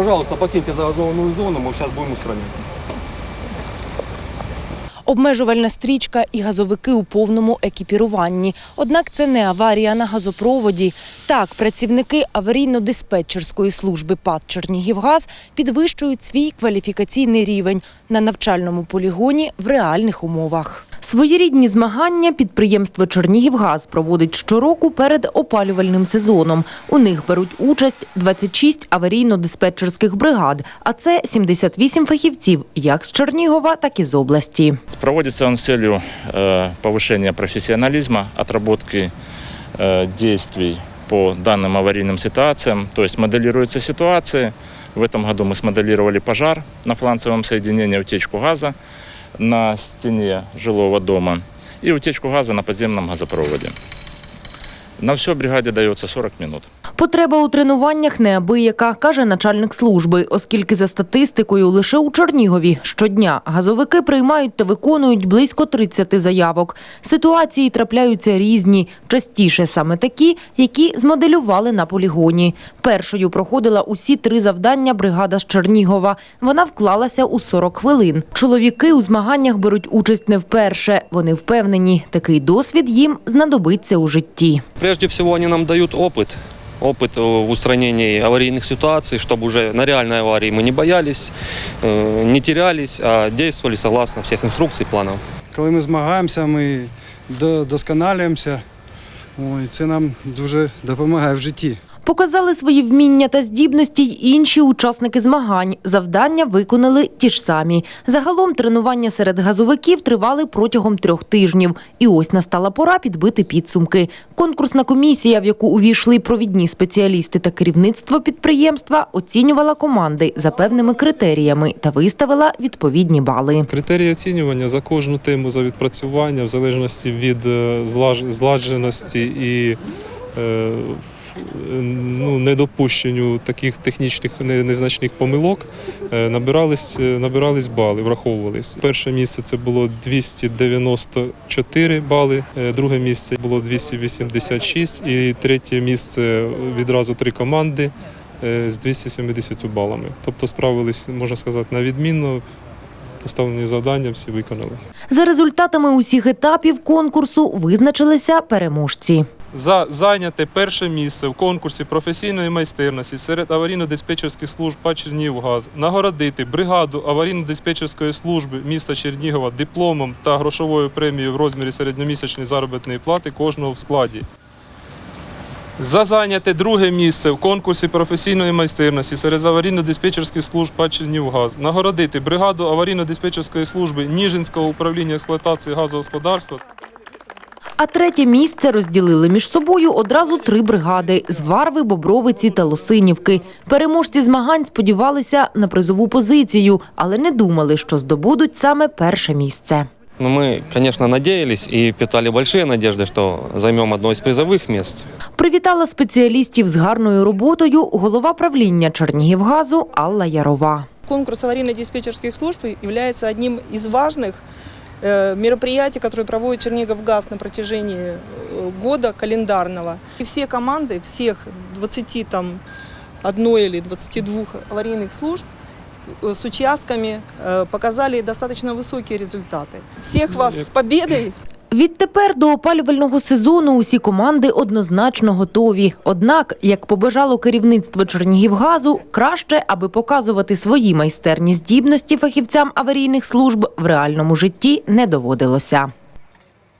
пожалуйста, покиньте загазованную зону, мы сейчас будем устранять. Обмежувальна стрічка і газовики у повному екіпіруванні. Однак це не аварія на газопроводі. Так, працівники аварійно-диспетчерської служби ПАД «Чернігівгаз» підвищують свій кваліфікаційний рівень на навчальному полігоні в реальних умовах. Своєрідні змагання підприємство «Чернігівгаз» проводить щороку перед опалювальним сезоном. У них беруть участь 26 аварійно-диспетчерських бригад, а це 78 фахівців як з Чернігова, так і з області. Проводится он с целью э, повышения профессионализма, отработки э, действий по данным аварийным ситуациям. То есть моделируются ситуации. В этом году мы смоделировали пожар на фланцевом соединении, утечку газа на стене жилого дома и утечку газа на подземном газопроводе. На все бригаде дается 40 минут. Потреба у тренуваннях неабияка, каже начальник служби, оскільки за статистикою лише у Чернігові щодня газовики приймають та виконують близько 30 заявок. Ситуації трапляються різні, частіше саме такі, які змоделювали на полігоні. Першою проходила усі три завдання бригада з Чернігова. Вона вклалася у 40 хвилин. Чоловіки у змаганнях беруть участь не вперше. Вони впевнені, такий досвід їм знадобиться у житті. Прежде всего они нам дают опыт Опыт э, в устранении аварийных ситуаций, чтобы уже на реальной аварии мы не боялись, э, не терялись, а действовали согласно всех инструкций, планов. Коли ми змагаємося, ми до- досконалюємося. Ой, це нам дуже допомагає в житті. Показали свої вміння та здібності й інші учасники змагань. Завдання виконали ті ж самі. Загалом тренування серед газовиків тривали протягом трьох тижнів. І ось настала пора підбити підсумки. Конкурсна комісія, в яку увійшли провідні спеціалісти та керівництво підприємства, оцінювала команди за певними критеріями та виставила відповідні бали. Критерії оцінювання за кожну тему за відпрацювання, в залежності від е, зладженості і е, ну, недопущенню таких технічних незначних помилок, е, набирались, е, набирались бали, враховувались. Перше місце це було 294 бали, е, друге місце було 286 і третє місце відразу три команди з 270 балами. Тобто справились, можна сказати, на відмінно. Поставлені завдання всі виконали. За результатами усіх етапів конкурсу визначилися переможці. За зайняте перше місце в конкурсі професійної майстерності серед аварійно-диспетчерських служб ПА «Чернігівгаз» нагородити бригаду аварійно-диспетчерської служби міста Чернігова дипломом та грошовою премією в розмірі середньомісячної заробітної плати кожного в складі. За зайняте друге місце в конкурсі професійної майстерності серед аварійно-диспетчерських служб ПА «Чернігівгаз» нагородити бригаду аварійно-диспетчерської служби Ніжинського управління експлуатації газогосподарства А третє місце розділили між собою одразу три бригади – з Варви, Бобровиці та Лосинівки. Переможці змагань сподівалися на призову позицію, але не думали, що здобудуть саме перше місце. Но мы, конечно, надеялись и питали большие надежды, что займем одно из призовых мест. Привітала спеціалістів з гарною роботою голова правління Чернігівгазу Алла Ярова. Конкурс аварийно-диспетчерских служб является одним из важных э, мероприятий, которые проводит Черниговгаз на протяжении э, года календарного. И все команды, всех 20 там, одной или 22 аварийных служб э, с участками э, показали достаточно высокие результаты. Всех вас с победой! Відтепер до опалювального сезону усі команди однозначно готові. Однак, як побажало керівництво Чернігівгазу, краще, аби показувати свої майстерні здібності фахівцям аварійних служб в реальному житті не доводилося.